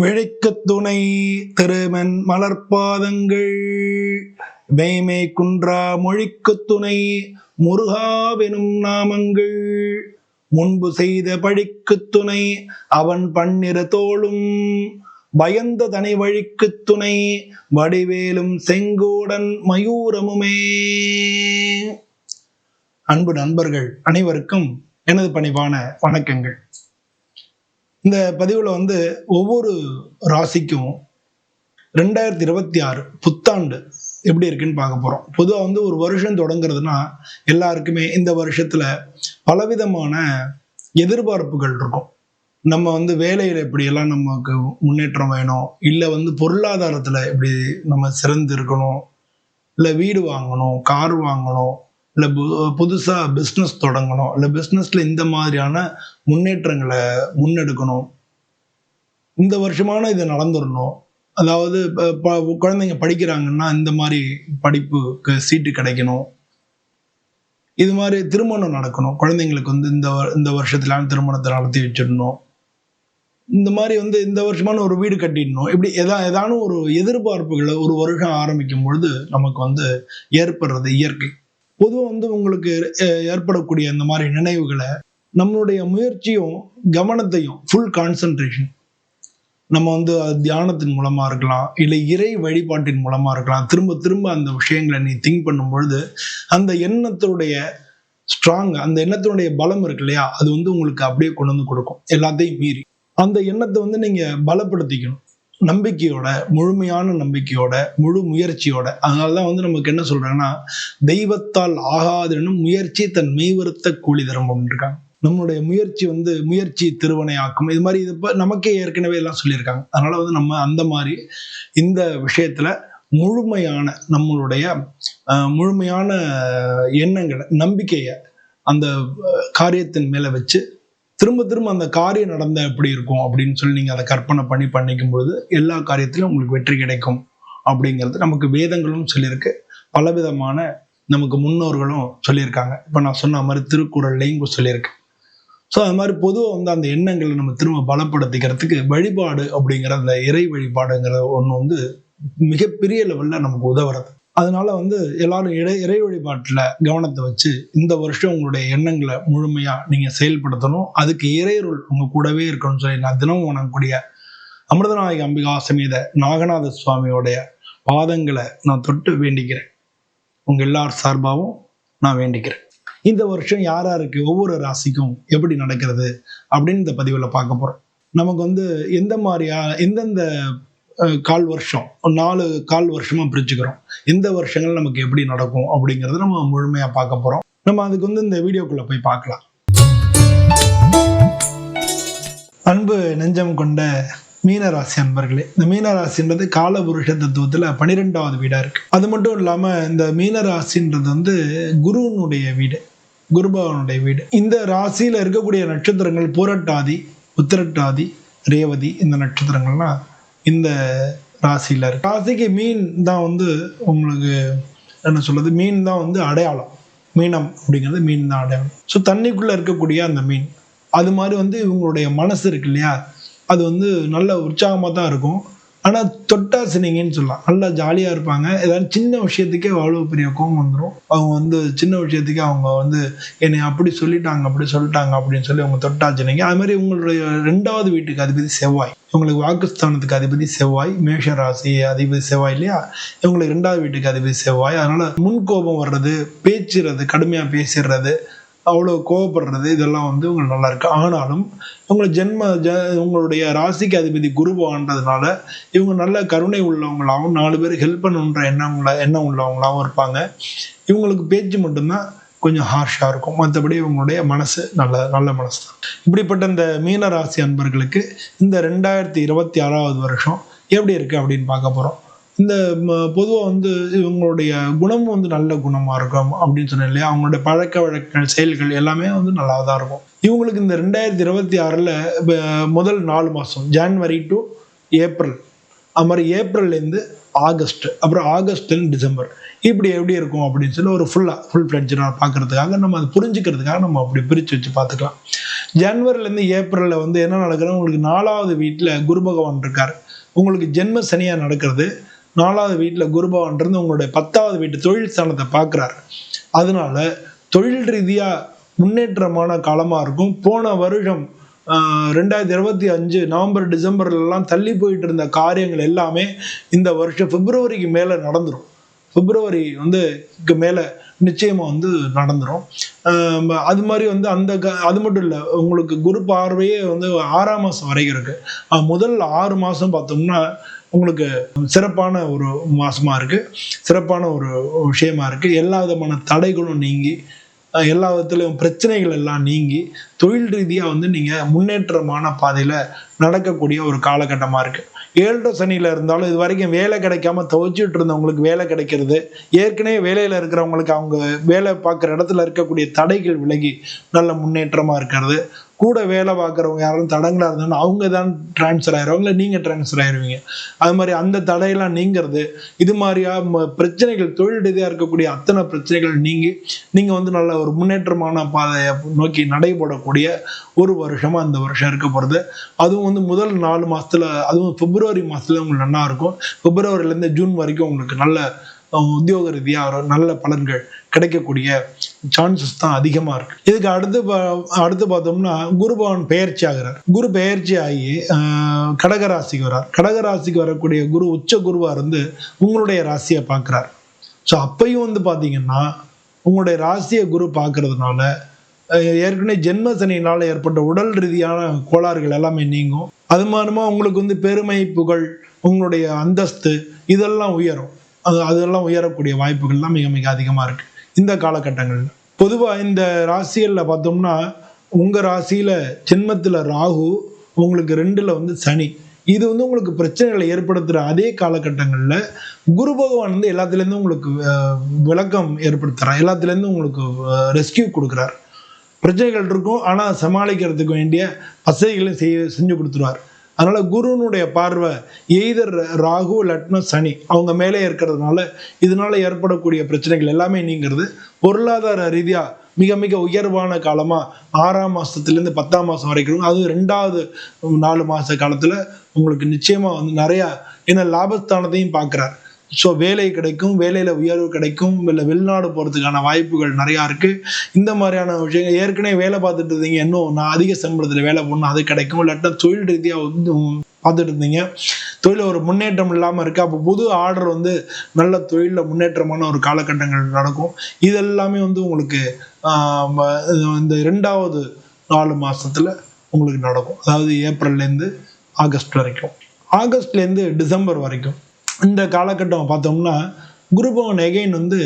விழிக்கு துணை திருமன் மலர்பாதங்கள் வேமை குன்றா மொழிக்கு துணை முருகாவெனும் நாமங்கள் முன்பு செய்த பழிக்கு துணை அவன் பண்ணிற தோளும் பயந்த தனி வழிக்கு துணை வடிவேலும் செங்கோடன் மயூரமுமே. அன்பு நண்பர்கள் அனைவருக்கும் எனது பணிவான வணக்கங்கள். இந்த பதிவில் வந்து ஒவ்வொரு ராசிக்கும் ரெண்டாயிரத்தி இருபத்தி ஆறு புத்தாண்டு எப்படி இருக்குன்னு பார்க்க போகிறோம் பொதுவாக வந்து ஒரு வருஷம் தொடங்குறதுனா எல்லாருக்குமே இந்த வருஷத்தில் பலவிதமான எதிர்பார்ப்புகள் இருக்கும். நம்ம வந்து வேலையில் எப்படியெல்லாம் நமக்கு முன்னேற்றம் வேணும் இல்லை வந்து பொருளாதாரத்தில் எப்படி நம்ம சிறந்து இருக்கணும் இல்லை வீடு வாங்கணும் கார் வாங்கணும் இல்லை புதுசாக பிஸ்னஸ் தொடங்கணும். இல்லை பிஸ்னஸில் இந்த மாதிரியான முன்னேற்றங்களை முன்னெடுக்கணும். இந்த வருஷமான இது நடந்துடணும் அதாவது இப்போ ப- குழந்தைங்க படிக்கிறாங்கன்னா இந்த மாதிரி படிப்புக்கு சீட்டு கிடைக்கணும். இது மாதிரி திருமணம் நடக்கணும். குழந்தைங்களுக்கு வந்து இந்த வ- இந்த வருஷத்துல திருமணத்தை நடத்தி வச்சிடணும். இந்த மாதிரி வந்து இந்த வருஷமான ஒரு வீடு கட்டிடணும். இப்படி எதா ஏதானும் ஒரு எதிர்பார்ப்புகளை ஒரு வருஷம் ஆரம்பிக்கும் பொழுது நமக்கு வந்து ஏற்படுறது இயற்கை. பொதுவாக வந்து உங்களுக்கு ஏற்படக்கூடிய இந்த மாதிரி நினைவுகளை நம்மளுடைய முயற்சியும் கவனத்தையும் ஃபுல் கான்சன்ட்ரேஷன் நம்ம வந்து தியானத்தின் மூலமா இருக்கலாம் இல்லை இறை வழிபாட்டின் மூலமா இருக்கலாம் திரும்ப திரும்ப அந்த விஷயங்களை நீ திங்க் பண்ணும் பொழுது அந்த எண்ணத்தினுடைய ஸ்ட்ராங் அந்த எண்ணத்தினுடைய பலம் இருக்கு இல்லையா அது வந்து உங்களுக்கு அப்படியே கொண்டு வந்து கொடுக்கும். எல்லாத்தையும் மீறி. அந்த எண்ணத்தை வந்து நீங்க பலப்படுத்திக்கணும். நம்பிக்கையோட முழுமையான நம்பிக்கையோட முழு முயற்சியோட அதனால தான் வந்து நமக்கு என்ன சொல்றாங்கன்னா தெய்வத்தால் ஆகாதெனும் முயற்சி தன் மெய்வருத்த கூலி தரம் இருக்காங்க. நம்மளுடைய முயற்சி வந்து முயற்சி திருவனையாக்கும் இது மாதிரி இது நமக்கே ஏற்கனவே எல்லாம் சொல்லியிருக்காங்க. அதனால வந்து நம்ம அந்த மாதிரி இந்த விஷயத்துல முழுமையான நம்மளுடைய முழுமையான எண்ணங்களை நம்பிக்கையை அந்த காரியத்தின் மேலே வச்சு திரும்ப திரும்ப அந்த காரியம் நடந்த எப்படி இருக்கும் அப்படின்னு சொல்லி நீங்க அதை கற்பனை பண்ணி பண்ணிக்கும் பொழுது எல்லா காரியத்திலும் உங்களுக்கு வெற்றி கிடைக்கும் அப்படிங்கிறது நமக்கு வேதங்களும் சொல்லியிருக்கு. பலவிதமான நமக்கு முன்னோர்களும் சொல்லியிருக்காங்க. இப்போ நான் சொன்ன மாதிரி திருக்குறள்லையும் சொல்லியிருக்கு. ஸோ அது மாதிரி பொதுவாக வந்து அந்த எண்ணங்களை நம்ம திரும்ப பலப்படுத்திக்கிறதுக்கு வழிபாடு அப்படிங்கிற அந்த இறை வழிபாடுங்கிற ஒன்று வந்து மிகப்பெரிய லெவலில் நமக்கு உதவுறது. அதனால வந்து எல்லாரும் இடை இறை வழிபாட்டில் கவனத்தை வச்சு இந்த வருஷம் உங்களுடைய எண்ணங்களை முழுமையாக நீங்கள் செயல்படுத்தணும். அதுக்கு இறையருள் உங்கள் கூடவே இருக்கணும்னு சொல்லி நான் தினமும் வணங்கக்கூடிய அமிர்தநாயக அம்பிகா சமேத நாகநாத சுவாமியோடைய பாதங்களை நான் தொட்டு வேண்டிக்கிறேன். உங்கள் எல்லார் சார்பாகவும் நான் வேண்டிக்கிறேன். இந்த வருஷம் யார் யாருக்கு ஒவ்வொரு ராசிக்கும் எப்படி நடக்கிறது அப்படின்னு இந்த பதிவில் பார்க்க போகிறோம் நமக்கு வந்து எந்த மாதிரியா எந்தெந்த கால் வருஷம். நாலு கால் வருஷமா பிரிச்சுக்கிறோம். இந்த வருஷங்கள் நமக்கு எப்படி நடக்கும் அப்படிங்கிறத நம்ம முழுமையாக பார்க்க போகிறோம் நம்ம அதுக்கு வந்து இந்த வீடியோக்குள்ளே போய் பார்க்கலாம். அன்பு நெஞ்சம் கொண்ட மீனராசி அன்பர்களே இந்த மீனராசின்றது காலபுருஷ தத்துவத்துல பன்னிரெண்டாவது வீடா இருக்கு. அது மட்டும் இல்லாம இந்த மீனராசின்றது வந்து குருவனுடைய வீடு குருபவனுடைய வீடு. இந்த ராசியில இருக்கக்கூடிய நட்சத்திரங்கள் பூரட்டாதி உத்திரட்டாதி ரேவதி இந்த நட்சத்திரங்கள்லாம் இந்த ராசியில் இருக்கு. ராசிக்கு மீன் தான் வந்து உங்களுக்கு என்ன சொல்றது? மீன் தான் வந்து அடையாளம். மீனம் அப்படிங்கிறது மீன் தான் அடையாளம். ஸோ தண்ணிக்குள்ள இருக்கக்கூடிய அந்த மீன் அது மாதிரி வந்து இவங்களுடைய மனசு இருக்கு இல்லையா? அது வந்து நல்ல உற்சாகமாக தான் இருக்கும். ஆனால் தொட்டாசினிங்கன்னு சொல்லலாம். நல்லா ஜாலியாக இருப்பாங்க. ஏதாவது சின்ன விஷயத்துக்கே அவ்வளோ பெரிய கோவம் வந்துடும் அவங்க வந்து சின்ன விஷயத்துக்கே அவங்க வந்து என்னை அப்படி சொல்லிட்டாங்க அப்படி சொல்லிட்டாங்க அப்படின்னு சொல்லி அவங்க தொட்டாச்சினிங்க அது மாதிரி உங்களுடைய ரெண்டாவது வீட்டுக்கு அதிபதி செவ்வாய். இவங்களுக்கு வாக்குஸ்தானத்துக்கு அதிபதி செவ்வாய் மேஷ ராசி அதிபதி செவ்வாய் இல்லையா? இவங்களுக்கு ரெண்டாவது வீட்டுக்கு அதிபதி செவ்வாய். அதனால் முன்கோபம் வர்றது பேச்சுறது கடுமையாக பேசிடுறது அவ்வளோ கோவப்படுறது இதெல்லாம் வந்து உங்களுக்கு நல்லா இருக்கு. ஆனாலும் உங்களை ஜென்ம ஜ உங்களுடைய ராசிக்கு அதிபதி குருவான்றதுனால இவங்க நல்ல கருணை உள்ளவங்களாகவும் நாலு பேருக்கு ஹெல்ப் பண்ணுன்ற எண்ணம் உள்ள எண்ணம் உள்ளவங்களாகவும் இருப்பாங்க. இவங்களுக்கு பேச்சு மட்டும்தான் கொஞ்சம் ஹார்ஷாக இருக்கும். மற்றபடி இவங்களுடைய மனசு நல்ல நல்ல மனசு தான். இப்படிப்பட்ட இந்த மீன ராசி அன்பர்களுக்கு இந்த ரெண்டாயிரத்தி இருபத்தி ஆறாவது வருஷம் எப்படி இருக்குது அப்படின்னு பார்க்க போகிறோம் இந்த பொதுவாக வந்து இவங்களுடைய குணமும் வந்து நல்ல குணமாக இருக்கும் அப்படின்னு சொன்னேன் இல்லையா? அவங்களுடைய பழக்க வழக்கங்கள் செயல்கள் எல்லாமே வந்து நல்லா தான் இருக்கும். இவங்களுக்கு இந்த ரெண்டாயிரத்தி இருபத்தி ஆறில் முதல் நாலு மாதம் ஜான்வரி டு ஏப்ரல் அது மாதிரி ஏப்ரல்லேருந்து ஆகஸ்ட் அப்புறம் ஆகஸ்ட்லேருந்து டிசம்பர் இப்படி எப்படி இருக்கும் அப்படின்னு சொல்லி ஒரு ஃபுல்லாக ஃபுல் ஃப்ளெட்ஜாக பார்க்குறதுக்காக நம்ம அதை புரிஞ்சுக்கிறதுக்காக நம்ம அப்படி பிரித்து வச்சு பார்த்துக்கலாம். ஜனவரிலேருந்து ஏப்ரலில் வந்து என்ன நடக்குதுன்னா உங்களுக்கு நாலாவது வீட்டில் குரு பகவான் இருக்கார். உங்களுக்கு ஜென்ம சனியாக நடக்கிறது. நாலாவது வீட்டில் குரு பகவான் இருந்து உங்களுடைய பத்தாவது வீட்டு தொழில் ஸ்தானத்தை பார்க்குறாரு அதனால தொழில் ரீதியாக முன்னேற்றமான காலமாக இருக்கும். போன வருஷம் ரெண்டாயிரத்தி இருபத்தி அஞ்சு நவம்பர் டிசம்பர்லலாம் தள்ளி போயிட்டு இருந்த காரியங்கள் எல்லாமே இந்த வருஷம் பிப்ரவரிக்கு மேலே நடந்துடும் பிப்ரவரி வந்து மேலே நிச்சயமாக வந்து நடந்துடும் அது மாதிரி வந்து அந்த க அது மட்டும் இல்லை உங்களுக்கு குரு பார்வையே வந்து ஆறாம் மாதம் வரைக்கும் இருக்குது முதல் ஆறு மாதம் பார்த்தோம்னா உங்களுக்கு சிறப்பான ஒரு மாசமா இருக்கு. சிறப்பான ஒரு விஷயமா இருக்கு. எல்லா விதமான தடைகளும் நீங்கி எல்லா விதத்துலையும் பிரச்சனைகள் எல்லாம் நீங்கி தொழில் ரீதியாக வந்து நீங்கள் முன்னேற்றமான பாதையில் நடக்கக்கூடிய ஒரு காலகட்டமாக இருக்கு. ஏழரை சனியில் இருந்தாலும் இது வரைக்கும் வேலை கிடைக்காம துவச்சிட்டு இருந்தவங்களுக்கு வேலை கிடைக்கிறது. ஏற்கனவே வேலையில் இருக்கிறவங்களுக்கு அவங்க வேலை பார்க்குற இடத்துல இருக்கக்கூடிய தடைகள் விலகி நல்ல முன்னேற்றமாக இருக்கிறது. கூட வேலை பார்க்குறவங்க யாரும் தடங்களாக இருந்தாலும் அவங்க தான் ட்ரான்ஸ்ஃபர் ஆயிடுவாங்க இல்லை நீங்கள் ட்ரான்ஸ்ஃபர் ஆயிடுவீங்க அது மாதிரி அந்த தடையெல்லாம் நீங்கிறது இது மாதிரியா ம- பிரச்சனைகள் தொழில் ரீதியாக இருக்கக்கூடிய அத்தனை பிரச்சனைகள் நீங்கி நீங்கள் வந்து நல்ல ஒரு முன்னேற்றமான பாதையை நோக்கி நடைபெறக்கூடிய ஒரு வருஷமாக அந்த வருஷம் இருக்க போகிறது அதுவும் வந்து முதல் நாலு மாதத்தில் அதுவும் பிப்ரவரி மாதத்துல உங்களுக்கு நல்லா இருக்கும். பிப்ரவரிலேருந்து ஜூன் வரைக்கும் உங்களுக்கு நல்ல உத்தியோக ரீதியாக நல்ல பலன்கள் கிடைக்கக்கூடிய சான்சஸ் தான் அதிகமாக இருக்கு. இதுக்கு அடுத்து பா- அடுத்து பார்த்தோம்னா குரு பகவான் பெயர்ச்சி ஆகிறார். குரு பெயர்ச்சி ஆகி கடகராசிக்கு வரார். கடகராசிக்கு வரக்கூடிய குரு உச்ச குருவாக இருந்து உங்களுடைய ராசியை பார்க்குறார். ஸோ அப்பையும் வந்து பார்த்தீங்கன்னா உங்களுடைய ராசியை குரு பார்க்கறதுனால ஏற்கனவே ஜென்ம சனியினால் ஏற்பட்ட உடல் ரீதியான கோளாறுகள் எல்லாமே நீங்கும். அது மாதிரிமா உங்களுக்கு வந்து பெருமை புகழ் உங்களுடைய அந்தஸ்து இதெல்லாம் உயரும். அது அதெல்லாம் உயரக்கூடிய வாய்ப்புகள்லாம் மிக மிக அதிகமாக இருக்குது இந்த காலகட்டங்களில் பொதுவாக இந்த ராசிகளில் பார்த்தோம்னா உங்கள் ராசியில் ஜென்மத்தில் ராகு உங்களுக்கு ரெண்டில் வந்து சனி. இது வந்து உங்களுக்கு பிரச்சனைகளை ஏற்படுத்துகிற அதே காலகட்டங்களில் குரு பகவான் வந்து எல்லாத்துலேருந்து உங்களுக்கு விளக்கம் ஏற்படுத்துகிறார் எல்லாத்துலேருந்து உங்களுக்கு ரெஸ்கியூ கொடுக்குறார். பிரச்சனைகள் இருக்கும் ஆனால் சமாளிக்கிறதுக்கு வேண்டிய வசதிகளையும் செய்ய செஞ்சு கொடுத்துருவார். அதனால குருனுடைய பார்வை எய்தர் ராகு லட்ன சனி அவங்க மேலே இருக்கிறதுனால இதனால ஏற்படக்கூடிய பிரச்சனைகள் எல்லாமே நீங்கிறது பொருளாதார ரீதியா மிக மிக உயர்வான காலமா ஆறாம் மாசத்துலேருந்து பத்தாம் மாசம் வரைக்கும் அதுவும் ரெண்டாவது நாலு மாச காலத்துல உங்களுக்கு நிச்சயமா வந்து நிறைய ஏன்னா லாபஸ்தானத்தையும் பார்க்குறாரு. ஸோ வேலை கிடைக்கும் வேலையில் உயர்வு கிடைக்கும் இல்லை வெளிநாடு போகிறதுக்கான வாய்ப்புகள் நிறையா இருக்குது இந்த மாதிரியான விஷயங்கள் ஏற்கனவே வேலை பார்த்துட்டு இருந்தீங்க இன்னும் நான் அதிக சம்பளத்தில் வேலை போடணும் அது கிடைக்கும். இல்லாட்டா தொழில் ரீதியாக வந்து பார்த்துட்டு இருந்தீங்க. தொழில் ஒரு முன்னேற்றம் இல்லாமல் இருக்குது அப்போ புது ஆர்டர் வந்து நல்ல தொழிலில் முன்னேற்றமான ஒரு காலகட்டங்கள் நடக்கும். இதெல்லாமே வந்து உங்களுக்கு இந்த ரெண்டாவது நாலு மாதத்தில் உங்களுக்கு நடக்கும். அதாவது ஏப்ரல்லேருந்து ஆகஸ்ட் வரைக்கும். ஆகஸ்ட்லேருந்து டிசம்பர் வரைக்கும். இந்த காலகட்டம் பார்த்தோம்னா குரு பகவான் எகைன் வந்து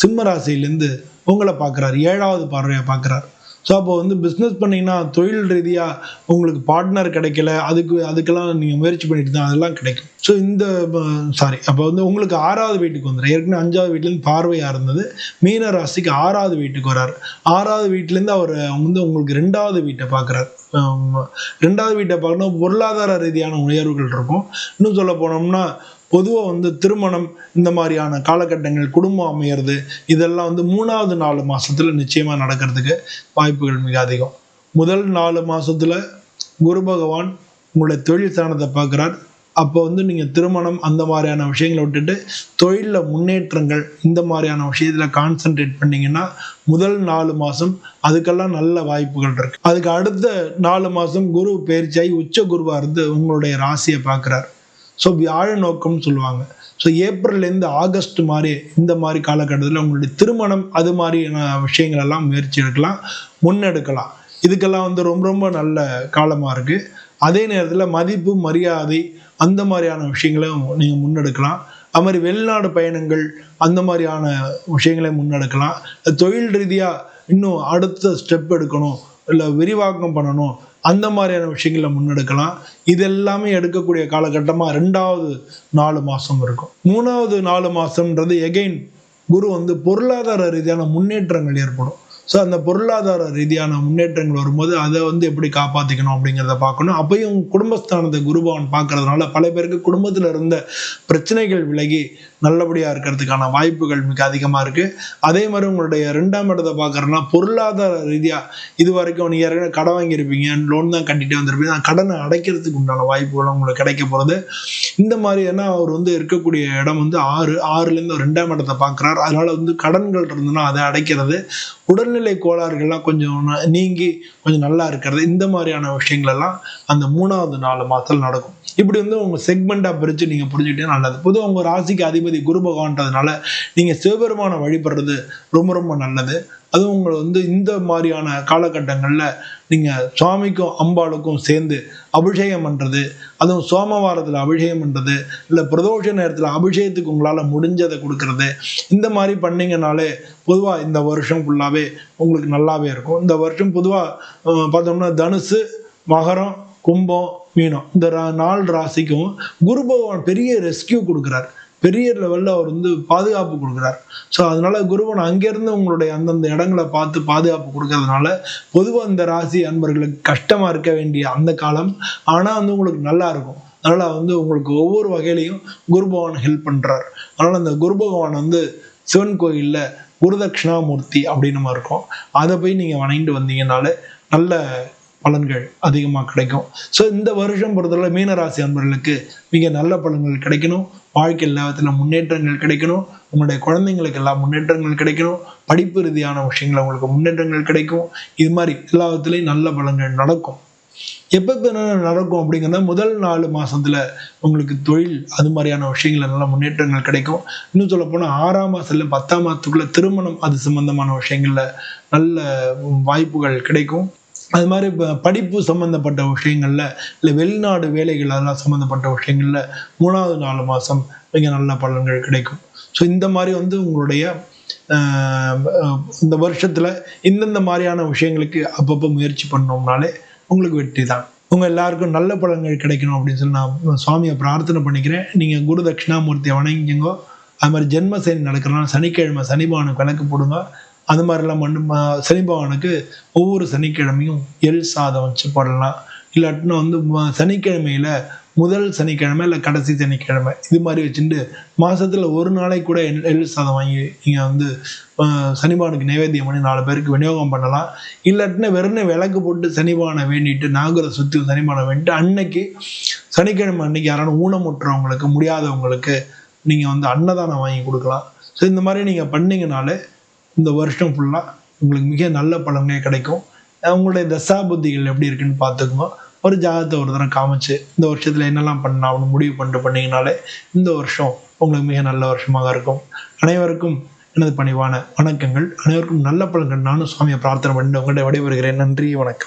சிம்ம ராசியிலேருந்து உங்களை பார்க்குறாரு. ஏழாவது பார்வையை பார்க்குறாரு. ஸோ அப்போ வந்து பிஸ்னஸ் பண்ணீங்கன்னா தொழில் ரீதியாக உங்களுக்கு பார்ட்னர் கிடைக்கல. அதுக்கு அதுக்கெல்லாம் நீங்கள் முயற்சி பண்ணிட்டு தான் அதெல்லாம் கிடைக்கும். ஸோ இந்த சாரி அப்போ வந்து உங்களுக்கு ஆறாவது வீட்டுக்கு வந்துடும் ஏற்கனவே அஞ்சாவது வீட்டிலேருந்து பார்வையாக இருந்தது. மீன ராசிக்கு ஆறாவது வீட்டுக்கு வராரு. ஆறாவது வீட்டிலேருந்து அவர் வந்து உங்களுக்கு ரெண்டாவது வீட்டை பார்க்குறாரு. ரெண்டாவது வீட்டை பார்க்கணும். பொருளாதார ரீதியான உயர்வுகள் இருக்கும். இன்னும் சொல்ல போனோம்னா பொதுவாக வந்து திருமணம் இந்த மாதிரியான காலகட்டங்கள் குடும்பம் அமையிறது இதெல்லாம் வந்து மூணாவது நாலு மாசத்துல நிச்சயமா நடக்கிறதுக்கு வாய்ப்புகள் மிக அதிகம். முதல் நாலு மாசத்துல குரு பகவான் உங்களுடைய தொழில் ஸ்தானத்தை பார்க்குறார். அப்போ வந்து நீங்கள் திருமணம் அந்த மாதிரியான விஷயங்களை விட்டுட்டு தொழிலில் முன்னேற்றங்கள் இந்த மாதிரியான விஷயத்தில் கான்சென்ட்ரேட் பண்ணிங்கன்னா முதல் நாலு மாதம் அதுக்கெல்லாம் நல்ல வாய்ப்புகள் இருக்கு. அதுக்கு அடுத்த நாலு மாதம் குரு பயிற்சியாகி உச்ச குருவாக இருந்து உங்களுடைய ராசியை பார்க்குறாரு. ஸோ வியாழ நோக்கம்னு சொல்லுவாங்க. ஸோ ஏப்ரல்லேருந்து ஆகஸ்ட் மாதிரி இந்த மாதிரி காலகட்டத்தில் உங்களுடைய திருமணம் அது மாதிரியான விஷயங்கள் எல்லாம் முயற்சி எடுக்கலாம் முன்னெடுக்கலாம். இதுக்கெல்லாம் வந்து ரொம்ப ரொம்ப நல்ல காலமாக இருக்குது அதே நேரத்தில் மதிப்பு மரியாதை அந்த மாதிரியான விஷயங்களையும் நீங்கள் முன்னெடுக்கலாம். அது மாதிரி வெளிநாடு பயணங்கள் அந்த மாதிரியான விஷயங்களை முன்னெடுக்கலாம். தொழில் ரீதியாக இன்னும் அடுத்த ஸ்டெப் எடுக்கணும் இல்லை விரிவாக்கம் பண்ணணும் அந்த மாதிரியான விஷயங்களை முன்னெடுக்கலாம். இது எல்லாமே எடுக்கக்கூடிய காலகட்டமாக ரெண்டாவது நாலு மாதம் இருக்கும். மூணாவது நாலு மாதம்ன்றது எகைன் குரு வந்து பொருளாதார ரீதியான முன்னேற்றங்கள் ஏற்படும். ஸோ அந்த பொருளாதார ரீதியான முன்னேற்றங்கள் வரும்போது அதை வந்து எப்படி காப்பாற்றிக்கணும் அப்படிங்கிறத பார்க்கணும். அப்பையும் குடும்பஸ்தானத்தை குருபவன் பார்க்கறதுனால பல பேருக்கு குடும்பத்தில் இருந்த பிரச்சனைகள் விலகி நல்லபடியாக இருக்கிறதுக்கான வாய்ப்புகள் மிக அதிகமாக இருக்குது அதே மாதிரி உங்களுடைய ரெண்டாம் இடத்தை பார்க்குறோன்னா பொருளாதார ரீதியாக இது வரைக்கும் நீங்கள் ஏற்கனவே கடன் வாங்கியிருப்பீங்க லோன் தான் கட்டிகிட்டே வந்திருப்பீங்க. அந்த கடனை அடைக்கிறதுக்கு உண்டான வாய்ப்புகள் உங்களுக்கு கிடைக்க போகிறது இந்த மாதிரி ஏன்னா அவர் வந்து இருக்கக்கூடிய இடம் வந்து ஆறு ஆறுலேருந்து ரெண்டாம் இடத்தை பார்க்குறாரு. அதனால் வந்து கடன்கள் இருந்ததுன்னா அதை அடைக்கிறது. உடல்நிலை கோளாறுகள்லாம் கொஞ்சம் நீங்கி கொஞ்சம் நல்லா இருக்கிறது இந்த மாதிரியான விஷயங்கள் எல்லாம் அந்த மூணாவது நாலு மாதத்தில் நடக்கும். இப்படி வந்து உங்கள் செக்மெண்ட்டாக பிரித்து நீங்கள் புரிஞ்சுக்கிட்டே நல்லது. பொதுவாக உங்கள் ராசிக்கு அதிபதி குரு பகவான்றதுனால நீங்கள் சிவபெருமானை வழிபடுறது ரொம்ப ரொம்ப நல்லது. அதுவும் உங்களை வந்து இந்த மாதிரியான காலகட்டங்களில் நீங்கள் சுவாமிக்கும் அம்பாளுக்கும் சேர்ந்து அபிஷேகம் பண்ணுறது அதுவும் சோமவாரத்தில் அபிஷேகம் பண்ணுறது இல்லை பிரதோஷ நேரத்தில் அபிஷேகத்துக்கு உங்களால் முடிஞ்சதை கொடுக்கறது இந்த மாதிரி பண்ணிங்கனாலே பொதுவாக இந்த வருஷம் ஃபுல்லாகவே உங்களுக்கு நல்லாவே இருக்கும். இந்த வருஷம் பொதுவாக பார்த்தோம்னா தனுசு மகரம் கும்பம் மீனம் இந்த நாலு ராசிக்கும் குரு பகவான் பெரிய ரெஸ்கியூ கொடுக்குறாரு. பெரிய லெவலில் அவர் வந்து பாதுகாப்பு கொடுக்குறார். ஸோ அதனால குருவன் அங்கேருந்து உங்களுடைய அந்தந்த இடங்களை பார்த்து பாதுகாப்பு கொடுக்கறதுனால பொதுவாக அந்த ராசி அன்பர்களுக்கு கஷ்டமாக இருக்க வேண்டிய அந்த காலம். ஆனால் வந்து உங்களுக்கு நல்லா இருக்கும். அதனால் வந்து உங்களுக்கு ஒவ்வொரு வகையிலையும் குரு பகவான் ஹெல்ப் பண்ணுறார் அதனால் அந்த குரு பகவான் வந்து சிவன் கோயிலில் குருதட்சிணாமூர்த்தி அப்படின்னு நம்ம இருக்கோம். அதை போய் நீங்கள் வணங்கிட்டு வந்தீங்கனாலே நல்ல பலன்கள் அதிகமாக கிடைக்கும். ஸோ இந்த வருஷம் பொறுத்தவரை மீனராசி அன்பர்களுக்கு மிக நல்ல பலன்கள் கிடைக்கணும். வாழ்க்கை எல்லாத்துல முன்னேற்றங்கள் கிடைக்கணும். உங்களுடைய குழந்தைங்களுக்கு எல்லா முன்னேற்றங்கள் கிடைக்கணும். படிப்பு ரீதியான விஷயங்கள் உங்களுக்கு முன்னேற்றங்கள் கிடைக்கும். இது மாதிரி எல்லாத்துலேயும் நல்ல பலன்கள் நடக்கும். எப்போ நடக்கும் அப்படிங்கிறத முதல் நாலு மாசத்துல உங்களுக்கு தொழில் அது மாதிரியான விஷயங்கள் நல்ல முன்னேற்றங்கள் கிடைக்கும். இன்னும் சொல்ல போனால் ஆறாம் மாசத்துல பத்தாம் மாதத்துக்குள்ளே திருமணம் அது சம்பந்தமான விஷயங்கள்ல நல்ல வாய்ப்புகள் கிடைக்கும். அது மாதிரி இப்போ படிப்பு சம்மந்தப்பட்ட விஷயங்களில் இல்லை வெளிநாடு வேலைகள் அதெல்லாம் சம்மந்தப்பட்ட விஷயங்களில் மூணாவது நாலு மாதம் மிக நல்ல பலன்கள் கிடைக்கும். ஸோ இந்த மாதிரி வந்து உங்களுடைய இந்த வருஷத்தில் இந்தந்த மாதிரியான விஷயங்களுக்கு அப்பப்போ முயற்சி பண்ணோம்னாலே உங்களுக்கு வெற்றி தான். உங்கள் எல்லாருக்கும் நல்ல பலன்கள் கிடைக்கணும் அப்படின்னு சொல்லி நான் சுவாமியை பிரார்த்தனை பண்ணிக்கிறேன். நீங்கள் குரு தட்சிணாமூர்த்தியை வணங்கிங்கோ அது மாதிரி ஜென்ம சனி நடக்கிறனால சனிக்கிழமை சனிபானுக்கு விளக்கு போடுங்க. அந்த மாதிரிலாம் மண் சனி பகவானுக்கு ஒவ்வொரு சனிக்கிழமையும் எள் சாதம் வச்சு போடலாம். இல்லாட்டினா வந்து சனிக்கிழமையில முதல் சனிக்கிழமை இல்லை கடைசி சனிக்கிழமை. இது மாதிரி வச்சுட்டு மாசத்துல ஒரு நாளைக்கு கூட எள் சாதம் வாங்கி நீங்கள் வந்து சனிபானுக்கு நைவேத்தியம் பண்ணி நாலு பேருக்கு விநியோகம் பண்ணலாம். இல்லாட்டினா வெறும் விளக்கு போட்டு சனிபானை வேண்டிட்டு நாகரை சுற்றி சனிபானை வேண்டிட்டு அன்னைக்கு சனிக்கிழமை அன்னைக்கு யாராலும் ஊனமுற்றவங்களுக்கு முடியாதவங்களுக்கு நீங்கள் வந்து அன்னதானம் வாங்கி கொடுக்கலாம். ஸோ இந்த மாதிரி நீங்கள் பண்ணீங்கனாலே இந்த வருஷம் ஃபுல்லாக உங்களுக்கு மிக நல்ல பலன்களே கிடைக்கும். அவங்களுடைய தசா புத்திகள் எப்படி இருக்குன்னு பார்த்துக்குமா ஒரு ஜாதகத்தை ஒரு தரம் காமிச்சு இந்த வருஷத்தில் என்னெல்லாம் பண்ணலாம் அப்படின்னு முடிவு பண்ணிட்டு பண்ணிங்கனாலே இந்த வருஷம் உங்களுக்கு மிக நல்ல வருஷமாக இருக்கும். அனைவருக்கும் எனது பணிவான வணக்கங்கள். அனைவருக்கும் நல்ல பலன்கள். நானும் சுவாமியை பிரார்த்தனை பண்ணிட்டு உங்கள்கிட்ட விடைபெறுகிறேன். நன்றி வணக்கம்.